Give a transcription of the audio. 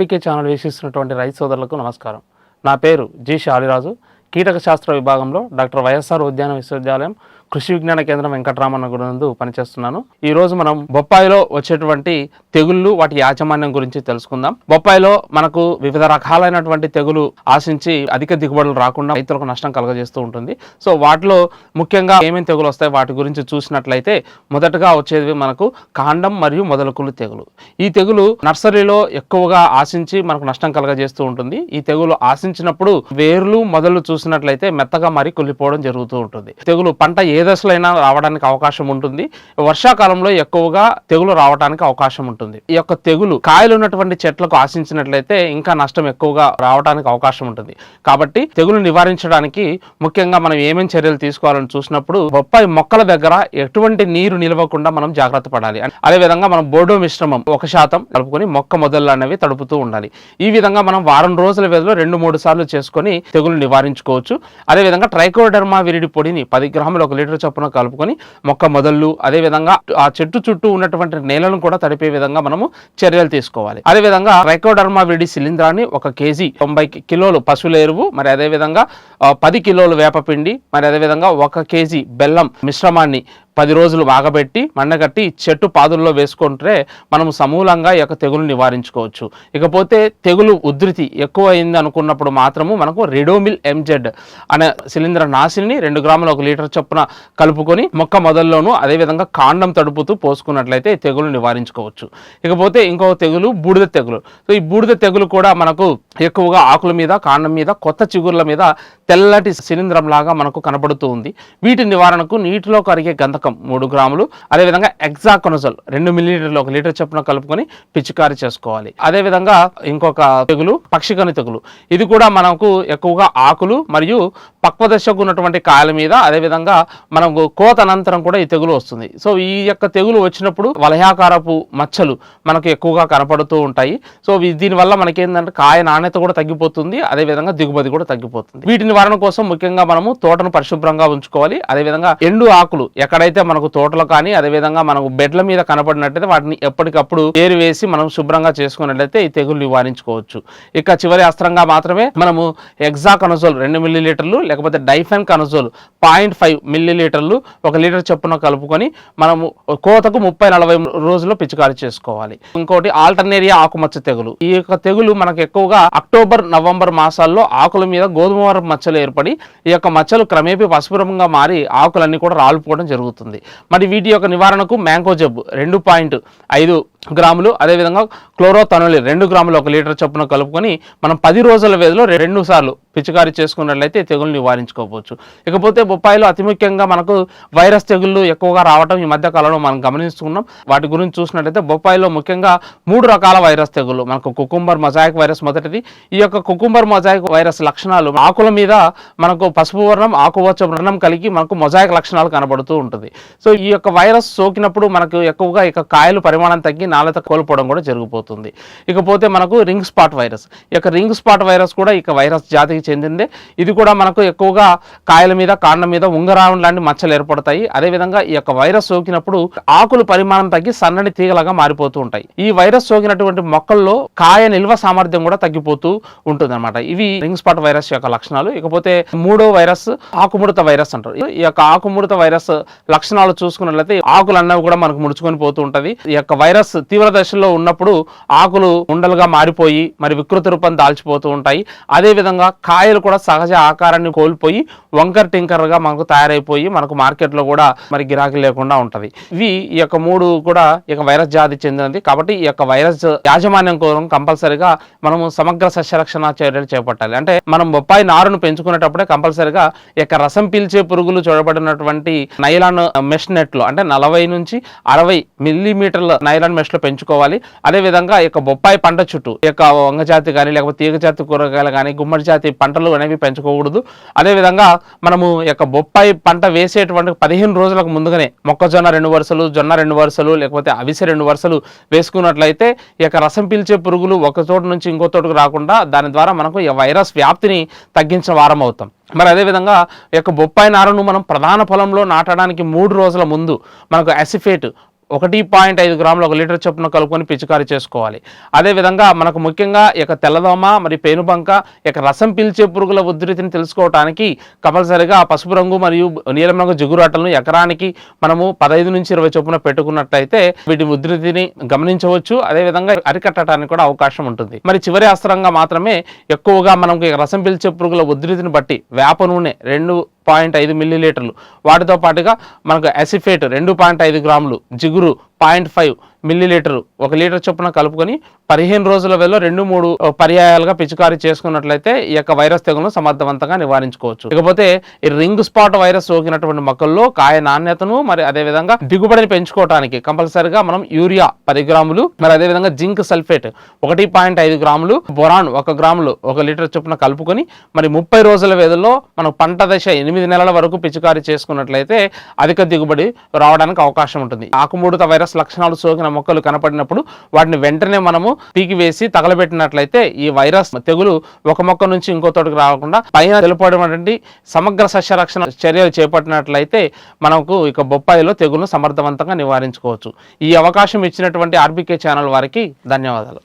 RBK channel వీక్షిస్తున్నటువంటి రైతు సోదరులకు నమస్కారం. నా పేరు జి శాలిరాజు. కీటక శాస్త్ర విభాగంలో డాక్టర్ వైఎస్ఆర్ ఉద్యాన విశ్వవిద్యాలయం కృషి విజ్ఞాన కేంద్రం వెంకటరామన్న గుడి నందు పనిచేస్తున్నాను. ఈ రోజు మనం బొప్పాయిలో వచ్చేటువంటి తెగుళ్ళు వాటి యాజమాన్యం గురించి తెలుసుకుందాం. బొప్పాయిలో మనకు వివిధ రకాలైనటువంటి తెగులు ఆశించి అధిక దిగుబడులు రాకుండా రైతులకు నష్టం కలగజేస్తూ ఉంటుంది. సో వాటిలో ముఖ్యంగా ఏమేమి తెగులు వస్తాయి వాటి గురించి చూసినట్లయితే మొదటగా వచ్చేది మనకు కాండం మరియు మొదలకులు తెగులు. ఈ తెగులు నర్సరీలో ఎక్కువగా ఆశించి మనకు నష్టం కలగజేస్తూ ఉంటుంది. ఈ తెగులు ఆశించినప్పుడు వేర్లు మొదలు చూసినట్లయితే మెత్తగా మరి కుళ్ళిపోవడం జరుగుతూ ఉంటుంది. తెగులు పంట ఏ దశలో అయినా రావడానికి అవకాశం ఉంటుంది. వర్షాకాలంలో ఎక్కువగా తెగులు రావడానికి అవకాశం ఉంటుంది. ఈ యొక్క తెగులు కాయలు ఉన్నటువంటి చెట్లకు ఆశించినట్లయితే ఇంకా నష్టం ఎక్కువగా రావడానికి అవకాశం ఉంటుంది. కాబట్టి తెగులు నివారించడానికి ముఖ్యంగా మనం ఏమేమి చర్యలు తీసుకోవాలని చూసినప్పుడు బొప్పాయి మొక్కల దగ్గర ఎటువంటి నీరు నిలవకుండా మనం జాగ్రత్త పడాలి. అదేవిధంగా మనం బోర్డో మిశ్రమం ఒక శాతం కలుపుకొని మొక్క మొదళ్ళు అనేవి తడుపుతూ ఉండాలి. ఈ విధంగా మనం వారం రోజుల వ్యవధిలో రెండు మూడు సార్లు చేసుకొని తెగులు నివారించుకోవచ్చు. అదేవిధంగా ట్రైకోడర్మా విరిడి పొడిని పది గ్రాములు ఒక లీటర్ చొప్పున కలుపుకొని మొక్క మొదళ్ళు అదేవిధంగా ఆ చెట్టు చుట్టూ ఉన్నటువంటి నేలను కూడా తడిపే విధంగా మనము చర్యలు తీసుకోవాలి. అదేవిధంగా రైకోడర్మా విడి శిలీంధ్రాన్ని ఒక కేజీ తొంభై కిలోలు పశువుల ఎరువు మరి అదేవిధంగా పది కిలోలు వేపపిండి మరి అదేవిధంగా ఒక కేజీ బెల్లం మిశ్రమాన్ని పది రోజులు బాగబెట్టి మండగట్టి చెట్టు పాదుల్లో వేసుకుంటే మనము సమూలంగా ఈ యొక్క తెగులు నివారించుకోవచ్చు. ఇకపోతే తెగులు ఉధృతి ఎక్కువ అయింది అనుకున్నప్పుడు మాత్రము మనకు రెడోమిల్ ఎంజెడ్ అనే శిలీంద్ర నాశిని రెండు గ్రాముల ఒక లీటర్ చొప్పున కలుపుకొని మొక్క మొదల్లోనూ అదేవిధంగా కాండం తడుపుతూ పోసుకున్నట్లయితే తెగులు నివారించుకోవచ్చు. ఇకపోతే ఇంకో తెగులు బూడిద తెగులు. సో ఈ బూడిద తెగులు కూడా మనకు ఎక్కువగా ఆకుల మీద కాండం మీద కొత్త చిగుర్ల మీద తెల్లటి శిలీంద్రం లాగా మనకు కనబడుతూ ఉంది. వీటి నివారణకు నీటిలో కరిగే గంధకం మూడు గ్రాములు. అదేవిధంగా ఎగ్జాకొనజల్ రెండు మిల్లీలీటర్లు ఒక లీటర్ చొప్పున కలుపుకొని పిచికారి చేసుకోవాలి. అదేవిధంగా ఇంకొక తెగులు పక్షికని తెగులు. ఇది కూడా మనకు ఎక్కువగా ఆకులు మరియు పక్వ దశకు ఉన్నటువంటి కాయల మీద అదేవిధంగా మనకు కోత అనంతరం కూడా ఈ తెగులు వస్తుంది. సో ఈ యొక్క తెగులు వచ్చినప్పుడు వలయాకారపు మచ్చలు మనకు ఎక్కువగా కనపడుతూ ఉంటాయి. సో దీనివల్ల మనకేంటంటే కాయ నాణ్యత కూడా తగ్గిపోతుంది. అదేవిధంగా దిగుబడి కూడా తగ్గిపోతుంది. వీటి నివారణ కోసం ముఖ్యంగా మనము తోటను పరిశుభ్రంగా ఉంచుకోవాలి. అదేవిధంగా ఎండు ఆకులు ఎక్కడైతే మనకు తోటలో కానీ అదేవిధంగా మనకు బెడ్ల మీద కనపడినట్టయితే వాటిని ఎప్పటికప్పుడు ఏరు వేసి మనం శుభ్రంగా చేసుకున్నట్లయితే ఈ తెగులు నివారించుకోవచ్చు. ఇక చివరి అస్త్రంగా మాత్రమే మనము ఎగ్జా కనజోల్ రెండు మిల్లీ లీటర్లు లేకపోతే డైఫెన్ కనజోల్ పాయింట్ ఫైవ్ మిల్లీ లీటర్లు ఒక లీటర్ చొప్పున కలుపుకొని మనము కోతకు ముప్పై నలభై రోజుల్లో పిచికారి చేసుకోవాలి. ఇంకోటి ఆల్టర్నేరియా ఆకుమచ్చ తెగులు. ఈ యొక్క తెగులు మనకు ఎక్కువగా అక్టోబర్ నవంబర్ మాసాల్లో ఆకుల మీద గోధుమ మచ్చలు ఏర్పడి ఈ యొక్క మచ్చలు క్రమేపీ పసుపు రంగుగా మారి ఆకులన్నీ కూడా రాలిపోవడం జరుగుతుంది. మరి వీటి యొక్క నివారణకు మ్యాంగో జబ్బు రెండు పాయింట్ ఐదు గ్రాములు అదేవిధంగా క్లోరోతనోలి రెండు గ్రాములు ఒక లీటర్ చొప్పున కలుపుకొని మనం పది రోజుల వ్యవధిలో రెండు సార్లు పిచికారీ చేసుకున్నట్లయితే తెగులు నివారించుకోవచ్చు. ఇకపోతే బొప్పాయిలో అతి ముఖ్యంగా మనకు వైరస్ తెగుళ్ళు ఎక్కువగా రావడం ఈ మధ్య కాలంలో మనం గమనిస్తున్నాం. వాటి గురించి చూసినట్లయితే బొప్పాయిలో ముఖ్యంగా మూడు రకాల వైరస్ తెగులు మనకు కుకుంబర్ మొజాయిక్ వైరస్ మొదటిది. ఈ యొక్క కుకుంబర్ మొజాయిక్ వైరస్ లక్షణాలు ఆకుల మీద మనకు పసుపు వర్ణం ఆకువచ్చ వర్ణం కలిగి మనకు మొజాయిక్ లక్షణాలు కనబడుతూ ఉంటుంది. సో ఈ యొక్క వైరస్ సోకినప్పుడు మనకు ఎక్కువగా ఇక కాయలు పరిమాణం తగ్గి నాణ్యత కోల్పోవడం కూడా జరిగిపోతుంది. ఇకపోతే మనకు రింగ్ స్పాట్ వైరస్. ఈ యొక్క రింగ్ స్పాట్ వైరస్ కూడా ఇక వైరస్ జాతికి చెందిందే. ఇది కూడా మనకు ఎక్కువగా కాయల మీద కాండం మీద ఉంగరాం లాంటి మచ్చలు ఏర్పడతాయి. అదేవిధంగా ఈ యొక్క వైరస్ సోకినప్పుడు ఆకులు పరిమాణం తగ్గి సన్నని తీగలాగా మారిపోతూ ఉంటాయి. ఈ వైరస్ సోకినటువంటి మొక్కల్లో కాయ నిల్వ సామర్థ్యం కూడా తగ్గిపోతూ ఉంటుంది ఇవి రింగ్ స్పాట్ వైరస్ యొక్క లక్షణాలు. ఇకపోతే మూడో వైరస్ ఆకుముడత వైరస్ అంటారు. ఈ యొక్క ఆకుముడత వైరస్ లక్షణాలు చూసుకున్నట్లయితే ఆకులు అన్నవి కూడా మనకు ముడుచుకొని పోతూ ఉంటది. ఈ యొక్క వైరస్ తీవ్ర దశలో ఉన్నప్పుడు ఆకులు ఉండలుగా మారిపోయి మరి వికృత రూపం దాల్చిపోతూ ఉంటాయి. అదే విధంగా కాయలు కూడా సహజ ఆకారాన్ని కోల్పోయి వంకర్ టింకర్గా మనకు తయారైపోయి మనకు మార్కెట్లో కూడా మరి గిరాకీ లేకుండా ఉంటుంది. ఇవి ఈ యొక్క మూడు కూడా ఈ యొక్క వైరస్ జాతి చెందినది కాబట్టి ఈ యొక్క వైరస్ యాజమాన్యం కోసం కంపల్సరిగా మనము సమగ్ర సస్యరక్షణ చర్యలు చేపట్టాలి. అంటే మనం బొప్పాయి నారును పెంచుకునేటప్పుడే కంపల్సరిగా ఈ యొక్క రసం పీల్చే పురుగులు చూడబడినటువంటి నైలాన్ మెష్ నెట్లు అంటే నలభై నుంచి అరవై మిల్లీమీటర్ల నైలాన్ మెష్ లో పెంచుకోవాలి. అదే విధంగా ఈ యొక్క బొప్పాయి పంట చుట్టూ ఈ యొక్క వంగ జాతి కానీ లేకపోతే తీగజాతి కూరగాయలు కానీ గుమ్మడి జాతి పంటలు అనేవి పెంచుకోకూడదు. అదే విధంగా మనము యొక్క బొప్పాయి పంట వేసేటువంటి పదిహేను రోజులకు ముందుగానే మొక్కజొన్న రెండు వరుసలు జొన్న రెండు వరుసలు లేకపోతే అవిసె రెండు వరుసలు వేసుకున్నట్లయితే ఈ యొక్క రసం పీల్చే పురుగులు ఒక చోటు నుంచి ఇంకో చోటుకు రాకుండా దాని ద్వారా మనకు ఈ వైరస్ వ్యాప్తిని తగ్గించిన వారం అవుతాం. మరి అదేవిధంగా ఈ యొక్క బొప్పాయి నారను మనం ప్రధాన పొలంలో నాటడానికి మూడు రోజుల ముందు మనకు అసిఫేట్ ఒకటి పాయింట్ ఐదు గ్రాములు ఒక లీటర్ చొప్పున కలుపుకొని పిచికారీ చేసుకోవాలి. అదేవిధంగా మనకు ముఖ్యంగా ఇక తెల్లదోమ మరి పేనుబంక ఇక యొక్క రసం పీల్చే పురుగుల ఉధృతిని తెలుసుకోవడానికి కంపల్సరిగా పసుపు రంగు మరియు నీలం రంగు జిగురు అట్టలను ఎకరానికి మనము పదహైదు నుంచి ఇరవై చొప్పున పెట్టుకున్నట్లయితే వీటి ఉధృతిని గమనించవచ్చు. అదేవిధంగా అరికట్టడానికి కూడా అవకాశం ఉంటుంది. మరి చివరి అస్త్రంగా మాత్రమే ఎక్కువగా మనకు రసం పీల్చే పురుగుల ఉధృతిని బట్టి వేప నూనె రెండు పాయింట్ ఐదు మిల్లీ లీటర్లు వాటితో పాటుగా మనకు అసిఫేట్ రెండు పాయింట్ ఐదు గ్రాములు జిగురు పాయింట్ ఫైవ్ మిల్లీలీటరు ఒక లీటర్ చొప్పున కలుపుకొని పదిహేను రోజుల వేలో రెండు మూడు పర్యాయాలుగా పిచికారీ చేసుకున్నట్లయితే ఈ యొక్క వైరస్ తెగులను సమర్థవంతంగా నివారించుకోవచ్చు. ఇకపోతే ఈ రింగ్ స్పాట్ వైరస్ సోకినటువంటి మొక్కల్లో కాయ నాణ్యతను మరి అదేవిధంగా దిగుబడిని పెంచుకోవడానికి కంపల్సరిగా మనం యూరియా పది గ్రాములు మరి అదేవిధంగా జింక్ సల్ఫేట్ ఒకటి పాయింట్ ఐదు గ్రాములు బొరాన్ ఒక గ్రాములు ఒక లీటర్ చొప్పున కలుపుకొని మరి ముప్పై రోజుల వ్యవధిలో మనం పంట దశ ఎనిమిది నెలల వరకు పిచికారీ చేసుకున్నట్లయితే అధిక దిగుబడి రావడానికి అవకాశం ఉంటుంది. ఆకుముడత వైరస్ లక్షణాలు సోకిన మొక్కలు కనపడినప్పుడు వాటిని వెంటనే మనము పీకివేసి తగలబెట్టినట్లయితే ఈ వైరస్ తెగులు ఒక మొక్క నుంచి ఇంకో తోటికి రాకుండా పైన తెలుపడినటువంటి సమగ్ర సస్య రక్షణ చర్యలు చేపట్టినట్లయితే మనకు ఇక బొప్పాయిలో తెగులను సమర్థవంతంగా నివారించుకోవచ్చు. ఈ అవకాశం ఇచ్చినటువంటి ఆర్బీకే ఛానల్ వారికి ధన్యవాదాలు.